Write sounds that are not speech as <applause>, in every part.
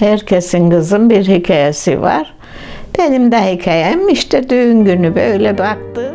Herkesin kızın bir hikayesi var. Benim de hikayem işte düğün günü böyle baktı.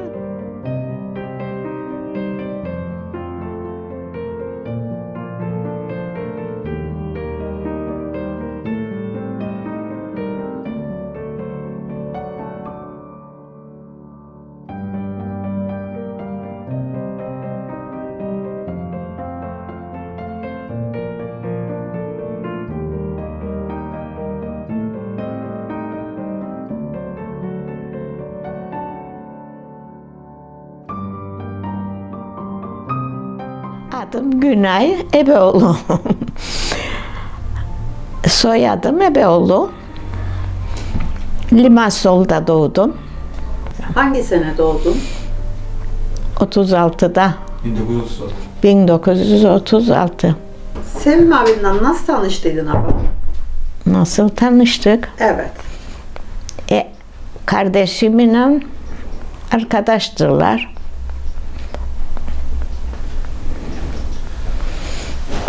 Adım Günay Ebeoğlu. <laughs> Soyadım Ebeoğlu. Limasol'da doğdum. Hangi sene doğdun? 36'da 1936. 1936. Sevim abimle nasıl tanıştıydın abla? Nasıl tanıştık? Evet. E, kardeşimle arkadaştırlar.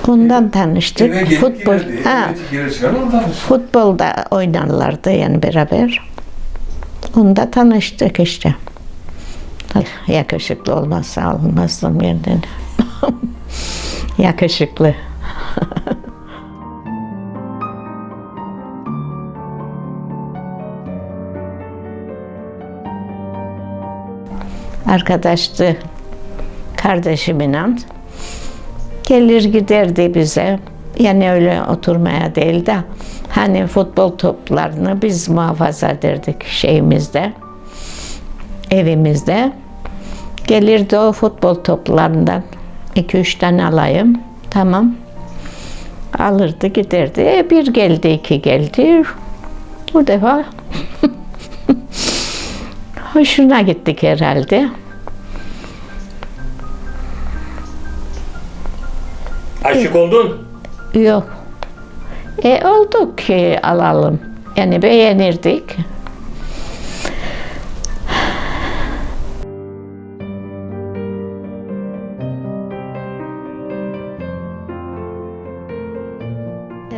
Ondan tanıştık. Eve gelip Futbol, girerdi. ha, Eve girer çıkar oradan. futbolda oynarlardı yani beraber. Onda tanıştık işte. Yakışıklı olmazsa almazdım yerden. <laughs> Yakışıklı. <laughs> Arkadaştı kardeşimin gelir giderdi bize. Yani öyle oturmaya değil de hani futbol toplarını biz muhafaza ederdik şeyimizde, evimizde. Gelirdi o futbol toplarından iki üç tane alayım. Tamam. Alırdı giderdi. E, bir geldi iki geldi. Bu defa <laughs> hoşuna gittik herhalde. Aşık oldun. Yok. E olduk ki alalım. Yani beğenirdik.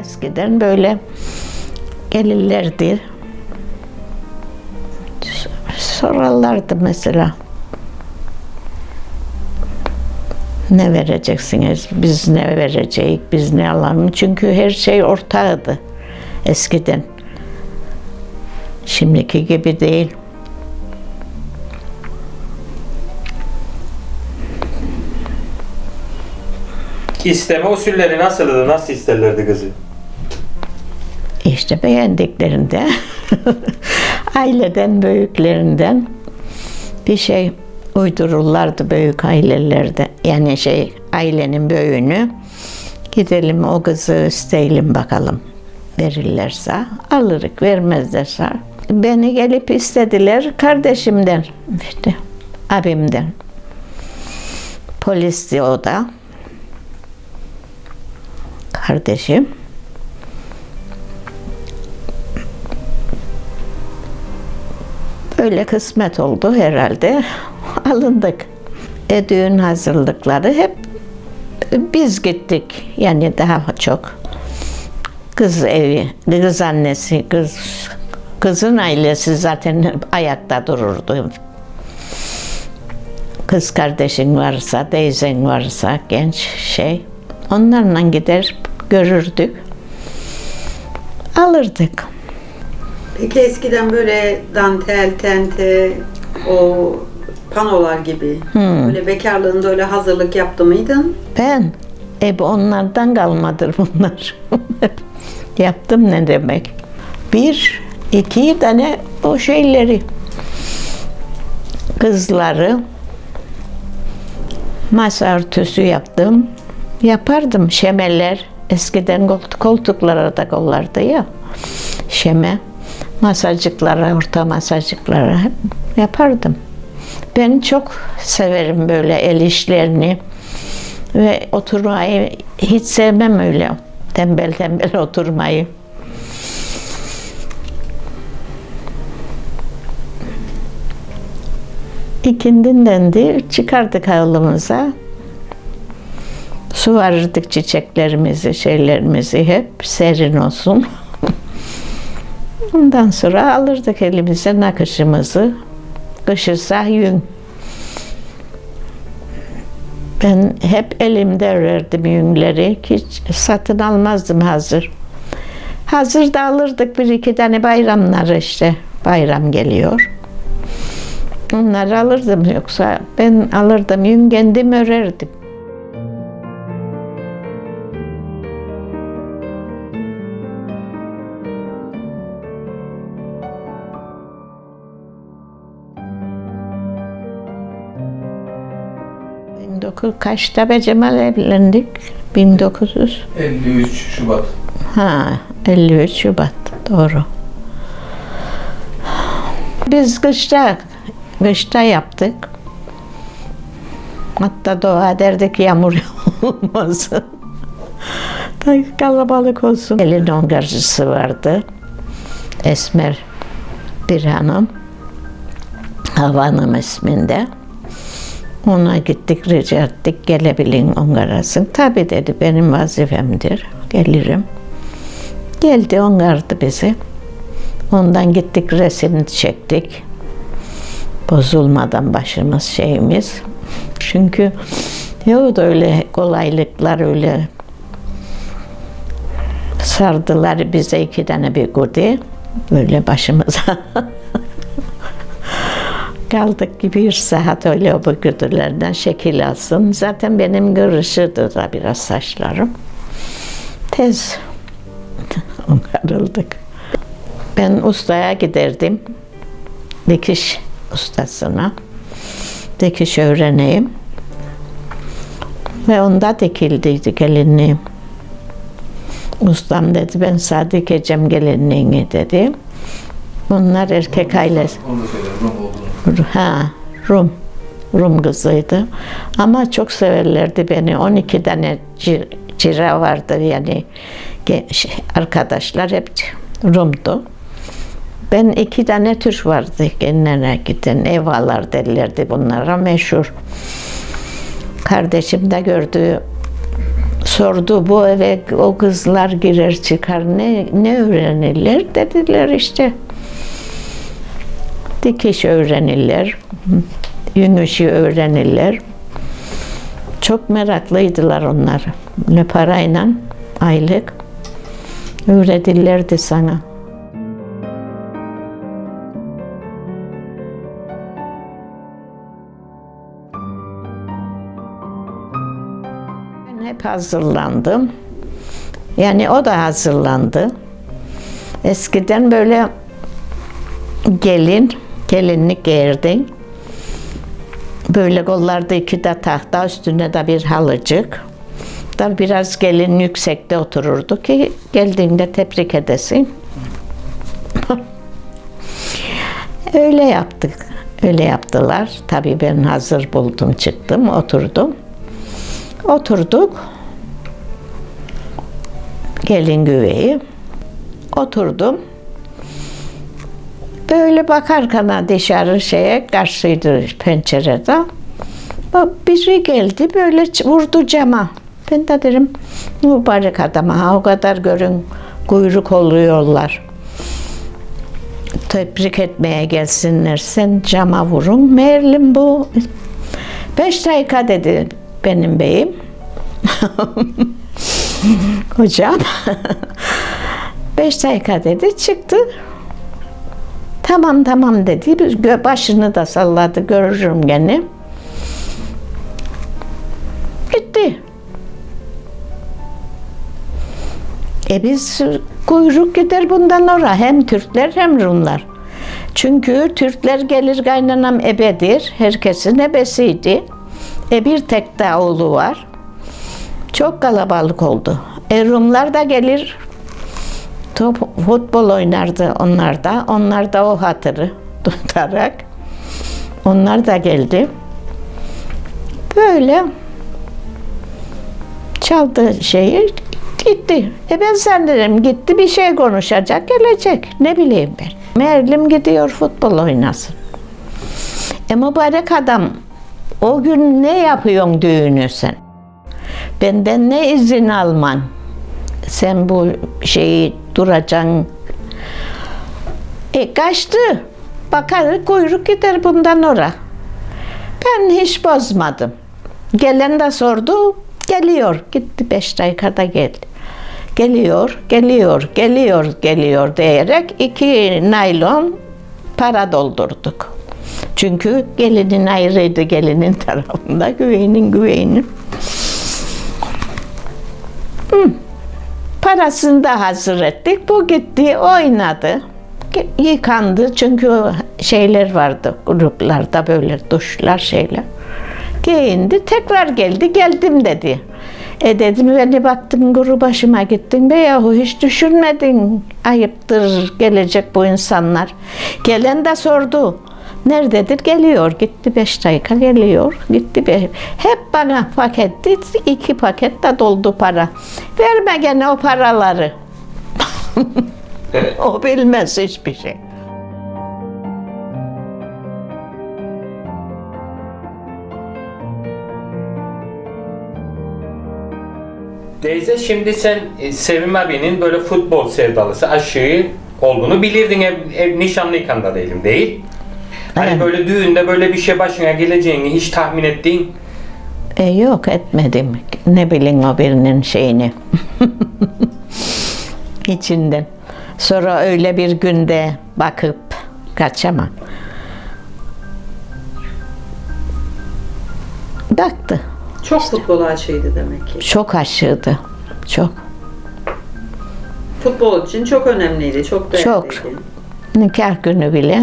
Eskiden böyle gelirlerdi. Sorarlardı mesela. Ne vereceksiniz? Biz ne vereceğiz? Biz ne alalım? Çünkü her şey ortağıydı eskiden. Şimdiki gibi değil. İsteme usulleri nasıldı? Nasıl isterlerdi kızı? İşte beğendiklerinde <laughs> aileden büyüklerinden bir şey uydururlardı büyük ailelerde. Yani şey ailenin büyüğünü gidelim o kızı isteyelim bakalım. Verirlerse alırık vermezlerse beni gelip istediler kardeşimden işte abimden. Polisti o da. Kardeşim. Öyle kısmet oldu herhalde. <laughs> Alındık. E, düğün hazırlıkları hep biz gittik. Yani daha çok. Kız evi, kız annesi, kız kızın ailesi zaten ayakta dururdu. Kız kardeşin varsa, teyzen varsa, genç şey. Onlarla gider görürdük. Alırdık. Peki eskiden böyle dantel, tente, o panolar gibi böyle bekarlığında öyle hazırlık yaptı mıydın? Ben e bu onlardan kalmadır bunlar. <laughs> Yaptım ne demek? Bir, iki tane o şeyleri kızları masa örtüsü yaptım. Yapardım şemeler. Eskiden koltuk, koltuklara da kollardı ya. Şeme. Masacıklara, orta masacıklara yapardım. Ben çok severim böyle el işlerini ve oturmayı hiç sevmem öyle tembel tembel <laughs> oturmayı. İkindinden de çıkardık havlumuza. Su varırdık çiçeklerimizi, şeylerimizi hep serin olsun. <laughs> Ondan sonra alırdık elimize nakışımızı. Kışırsa yün. Ben hep elimde örerdim yünleri. Hiç satın almazdım hazır. Hazır da alırdık bir iki tane bayramlar işte. Bayram geliyor. Onları alırdım yoksa ben alırdım yün kendim örerdim. ...1900 kaçta be Cemal evlendik? 1900... 53 Şubat. Ha, 53 Şubat. Doğru. Biz kışta, kışta yaptık. Hatta dua ederdik yağmur <laughs> olmasın. Kalabalık olsun. Elin ongarcısı vardı. Esmer bir hanım. Hava Hanım isminde. Ona gittik rica ettik gelebilin ongarasın. Tabi dedi benim vazifemdir. Gelirim. Geldi ongardı bizi. Ondan gittik resim çektik. Bozulmadan başımız şeyimiz. Çünkü yok öyle kolaylıklar öyle sardılar bize iki tane bir gudi. Böyle başımıza. <laughs> Kaldık ki bir saat öyle o güdülerden şekil alsın. Zaten benim görüşürdü da biraz saçlarım. Tez <laughs> onarıldık. Ben ustaya giderdim. Dikiş ustasına. Dikiş öğreneyim. Ve onda dikildiydi gelinliğim. Ustam dedi ben sana dikeceğim gelinliğini dedi. Bunlar erkek ailesi. Onu da söylerim Rum olduğunu. Ha, Rum. Rum kızıydı. Ama çok severlerdi beni. 12 tane ci- cira vardı yani şey, arkadaşlar hep Rum'du. Ben iki tane Türk vardı kendine giden evalar derlerdi bunlara meşhur. Kardeşim de gördü sordu bu eve o kızlar girer çıkar ne ne öğrenirler dediler işte dikiş öğrenirler, yün işi öğrenirler. Çok meraklıydılar onlar. Ne parayla aylık öğretirlerdi sana. Ben hep hazırlandım. Yani o da hazırlandı. Eskiden böyle gelin, gelinlik giyerdin. Böyle kollarda iki de tahta, üstüne de bir halıcık. Da biraz gelin yüksekte otururdu ki geldiğinde tebrik edesin. <laughs> Öyle yaptık. Öyle yaptılar. Tabii ben hazır buldum, çıktım, oturdum. Oturduk. Gelin güveyi. Oturdum. Böyle bakarken dışarı şeye karşıydı pencerede. Biri geldi böyle vurdu cama. Ben de dedim mübarek adama ha o kadar görün kuyruk oluyorlar. Tebrik etmeye gelsinler sen cama vurun. Meğerlim bu. Beş dakika dedi benim beyim. <laughs> Hocam. <laughs> Beş dakika dedi çıktı. Tamam tamam dedi. Başını da salladı. Görürüm gene. Gitti. E biz kuyruk gider bundan ora. Hem Türkler hem Rumlar. Çünkü Türkler gelir kaynanam ebedir. Herkesin ebesiydi. E bir tek de oğlu var. Çok kalabalık oldu. E Rumlar da gelir top, futbol oynardı onlar da. Onlar da o hatırı tutarak. Onlar da geldi. Böyle çaldı şeyi gitti. E ben sanırım gitti bir şey konuşacak gelecek. Ne bileyim ben. Merlim gidiyor futbol oynasın. E mübarek adam o gün ne yapıyorsun düğünü sen? Benden ne izin alman? Sen bu şeyi duracaksın E kaçtı. Bakar kuyruk gider bundan ora. Ben hiç bozmadım. Gelen de sordu. Geliyor. Gitti beş dakikada geldi. Geliyor, geliyor, geliyor, geliyor diyerek iki naylon para doldurduk. Çünkü gelinin ayrıydı gelinin tarafında, güveynin güveynin. Hı. Parasını da hazır ettik. Bu gitti, oynadı. Yıkandı çünkü şeyler vardı gruplarda böyle duşlar şeyler. Giyindi, tekrar geldi, geldim dedi. E dedim beni baktım guru başıma gittin be yahu hiç düşünmedin. Ayıptır gelecek bu insanlar. Gelen de sordu. Nerededir? Geliyor. Gitti beş dakika geliyor. Gitti be. Hep bana paketti. iki paket de doldu para. Verme gene o paraları. <laughs> o bilmez hiçbir şey. Teyze şimdi sen e, Sevim abinin böyle futbol sevdalısı, aşığı olduğunu bilirdin ev, ev nişanlıyken da değilim değil. Hani Evet. böyle düğünde böyle bir şey başına geleceğini hiç tahmin ettin. E yok etmedim. Ne bileyim o birinin şeyini. <laughs> İçinden. Sonra öyle bir günde bakıp kaçamam. Baktı. Çok futbol aşığıydı demek ki. Çok aşığıdı. Çok. Futbol için çok önemliydi, çok değerliydi. Çok. Nikah günü bile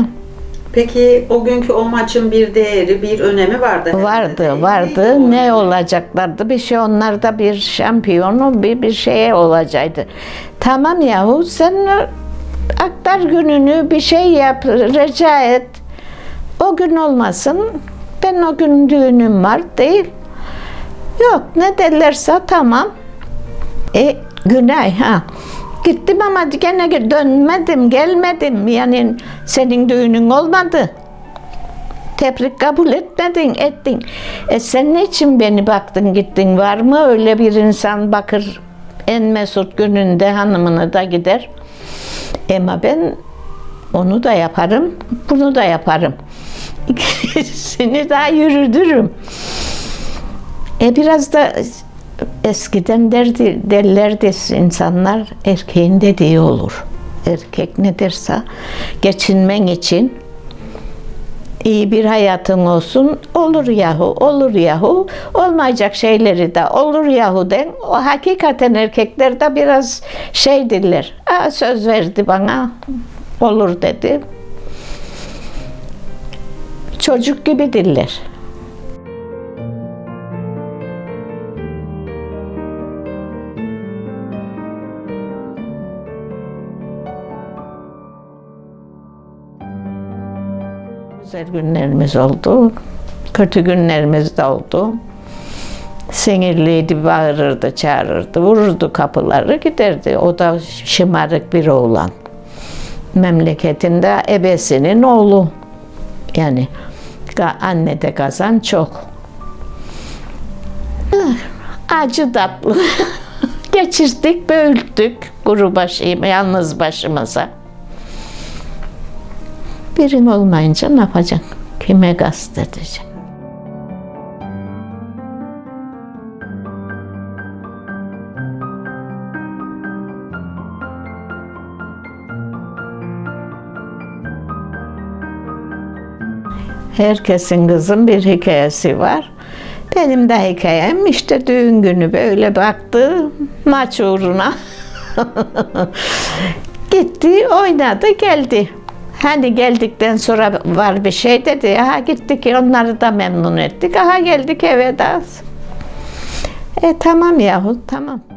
Peki o günkü o maçın bir değeri, bir önemi vardı. herhalde, değil vardı vardı. O? Ne olacaklardı? Bir şey onlarda bir şampiyonu bir bir şeye olacaktı. Tamam yahu sen aktar gününü bir şey yap, rica et. O gün olmasın. Ben o gün düğünüm var değil. Yok ne derlerse tamam. E günay ha. Gittim ama gene dönmedim, gelmedim. Yani senin düğünün olmadı. Tebrik kabul etmedin, ettin. E sen ne için beni baktın gittin? Var mı öyle bir insan bakır en mesut gününde hanımını da gider. Ama ben onu da yaparım, bunu da yaparım. <laughs> İkisini daha yürüdürüm. E biraz da eskiden derdi, derlerdi insanlar erkeğin dediği olur. Erkek ne derse geçinmen için iyi bir hayatın olsun olur yahu olur yahu olmayacak şeyleri de olur yahu den o hakikaten erkekler de biraz şeydirler Aa, söz verdi bana olur dedi çocuk gibi diller. Güzel günlerimiz oldu. Kötü günlerimiz de oldu. Sinirliydi, bağırırdı, çağırırdı, vururdu kapıları, giderdi. O da şımarık bir oğlan. Memleketinde ebesinin oğlu. Yani ga- anne de kazan çok. Acı tatlı. <laughs> Geçirdik, böldük kuru başıyım, yalnız başımıza. Birin olmayınca ne yapacaksın? Kime gazet edeceksin? Herkesin kızın bir hikayesi var. Benim de hikayem işte düğün günü böyle baktı maç uğruna. <laughs> Gitti, oynadı, geldi. Hani geldikten sonra var bir şey dedi. Aha gittik onları da memnun ettik. Aha geldik eve de. E tamam yahu tamam.